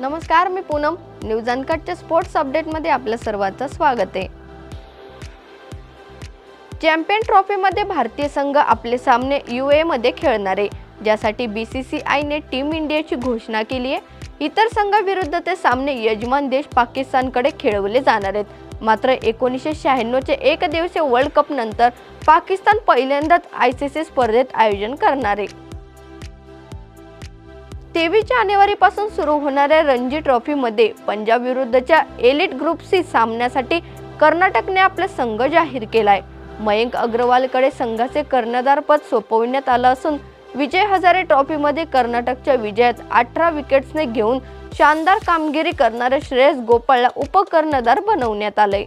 नमस्कार मी पूनम. न्यूज अनकटच्या स्पोर्ट्स अपडेटमध्ये आपलं सर्वांचं स्वागत आहे. चॅम्पियन ट्रॉफीमध्ये भारतीय संघ आपले सामने यू मध्ये खेळणार आहे ज्यासाठी बी सी सी आयने टीम इंडियाची घोषणा केली आहे. इतर संघाविरुद्ध ते सामने यजमान देश पाकिस्तानकडे खेळवले जाणार आहेत. मात्र एकोणीसशे शहाण्णवचे एक दिवसीय वर्ल्ड कप नंतर पाकिस्तान पहिल्यांदाच आय सी सी स्पर्धेत आयोजन करणार आहे. तेवीस जानेवारीपासून सुरू होणाऱ्या रणजी ट्रॉफीमध्ये पंजाब विरुद्धच्या एलिट ग्रुप सी सामन्यासाठी कर्नाटकने आपला संघ जाहीर केलाय. मयंक अग्रवालकडे संघाचे कर्णधारपद सोपविण्यात आलं असून विजय हजारे ट्रॉफीमध्ये कर्नाटकच्या विजयात अठरा विकेट्सने घेऊन शानदार कामगिरी करणाऱ्या श्रेयस गोपाळला उपकर्णधार बनवण्यात आले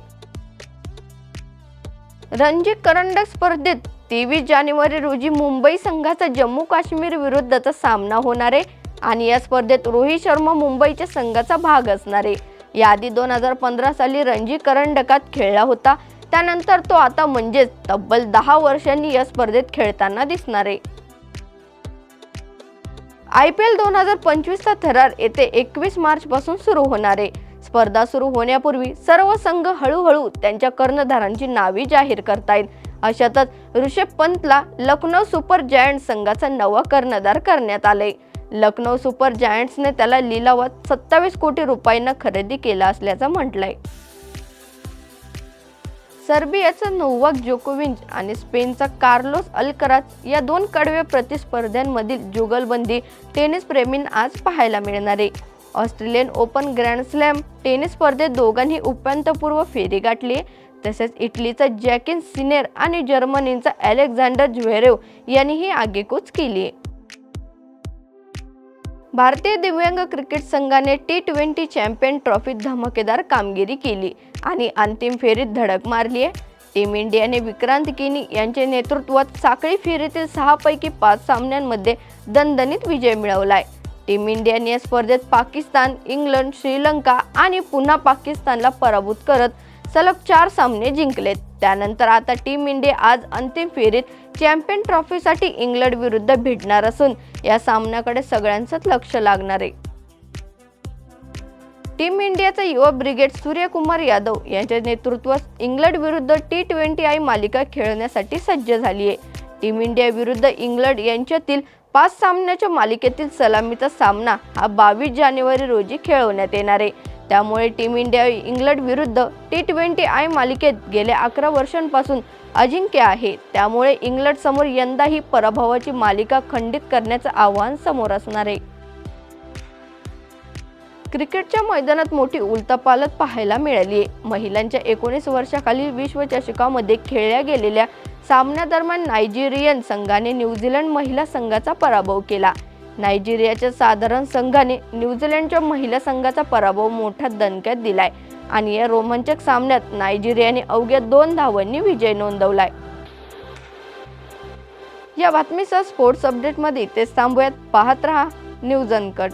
रणजी करंडक स्पर्धेत तेवीस जानेवारी रोजी मुंबई संघाचा जम्मू काश्मीर विरुद्धचा सामना होणार आहे. आणि या स्पर्धेत रोहित शर्मा मुंबईच्या संघाचा भाग असणार आहे. याआधी दोन हजार पंधरा साली रणजी करंडकात खेळला होता. त्यानंतर तो आता म्हणजेच तब्बल दहा वर्षांनी या स्पर्धेत खेळताना दिसणार आहे. आय पी एल दोन हजार पंचवीसचा थरार येते एकवीस मार्चपासून सुरू होणार आहे. स्पर्धा सुरू होण्यापूर्वी सर्व संघ हळूहळू त्यांच्या कर्णधारांची नावे जाहीर करतायत. अशातच ऋषभ पंतला लखनौ सुपर जायंट संघाचा नवा कर्णधार करण्यात आले लखनौ सुपर जायंट्सने त्याला लिलावात सत्तावीस कोटी रुपयांना खरेदी केला असल्याचं म्हटलंय. सर्बियाचा नोवाक जोकोविंच आणि स्पेनचा कार्लोस अल्कराज या दोन कडव्या प्रतिस्पर्ध्यांमधील जुगलबंदी टेनिस प्रेमींना आज पाहायला मिळणार आहे. Australian open grand slam tennis स्पर्धेत दोघांनी उपांत्यपूर्व फेरी गाठली आहे. तसेच इटलीचा जॅकिन सिनेर आणि जर्मनीचा अलेक्झांडर ज्वेरेव यांनीही आगेकूच केली आहे. भारतीय दिव्यांग क्रिकेट संघाने टी ट्वेंटी चॅम्पियन ट्रॉफीत धमाकेदार कामगिरी केली आणि अंतिम फेरीत धडक मारली आहे टीम इंडियाने विक्रांत किनी यांच्या नेतृत्वात साखळी फेरीतील सहापैकी पाच सामन्यांमध्ये दणदणीत विजय मिळवलाय. टीम इंडियाने या स्पर्धेत पाकिस्तान इंग्लंड श्रीलंका आणि पुन्हा पाकिस्तानला पराभूत करत सलग चार सामने जिंकलेत. त्यानंतर आता टीम इंडिया आज अंतिम फेरीत चॅम्पियन ट्रॉफीसाठी इंग्लंड विरुद्ध भिडणार असून या सामन्याकडे सगळ्यांचंच लक्ष लागणार आहे. टीम इंडियाचा युवा ब्रिगेड सूर्यकुमार यादव यांच्या नेतृत्वात इंग्लंड विरुद्ध टी ट्वेंटी आय मालिका खेळण्यासाठी सज्ज झाली आहे. टीम इंडिया विरुद्ध इंग्लंड यांच्यातील पाच सामन्याच्या मालिकेतील सलामीचा सामना हा बावीस जानेवारी रोजी खेळवण्यात येणार आहे. त्यामुळे टीम इंडिया इंग्लंड विरुद्ध टी ट्वेंटी आय मालिकेत गेल्या अकरा वर्षांपासून अजिंक्य आहे. त्यामुळे इंग्लंड समोर यंदा ही पराभवाची मालिका खंडित करण्याचं आव्हान समोर असणार आहे. क्रिकेटच्या मैदानात मोठी उलतापालत पाहायला मिळाली आहे. महिलांच्या एकोणीस वर्षाखालील विश्वचषकामध्ये खेळल्या गेलेल्या सामन्यादरम्यान नायजेरियन संघाने न्यूझीलंड महिला संघाचा पराभव केला. नायजेरियाच्या साधारण संघाने न्यूझीलंडच्या महिला संघाचा पराभव मोठ्या दणक्यात दिलाय आणि या रोमांचक सामन्यात नायजेरियाने अवघ्या दोन धावांनी विजय नोंदवलाय. या बातमीसह स्पोर्ट्स अपडेटमध्ये इथेच थांबूयात. पाहत रहा न्यूज अनकट.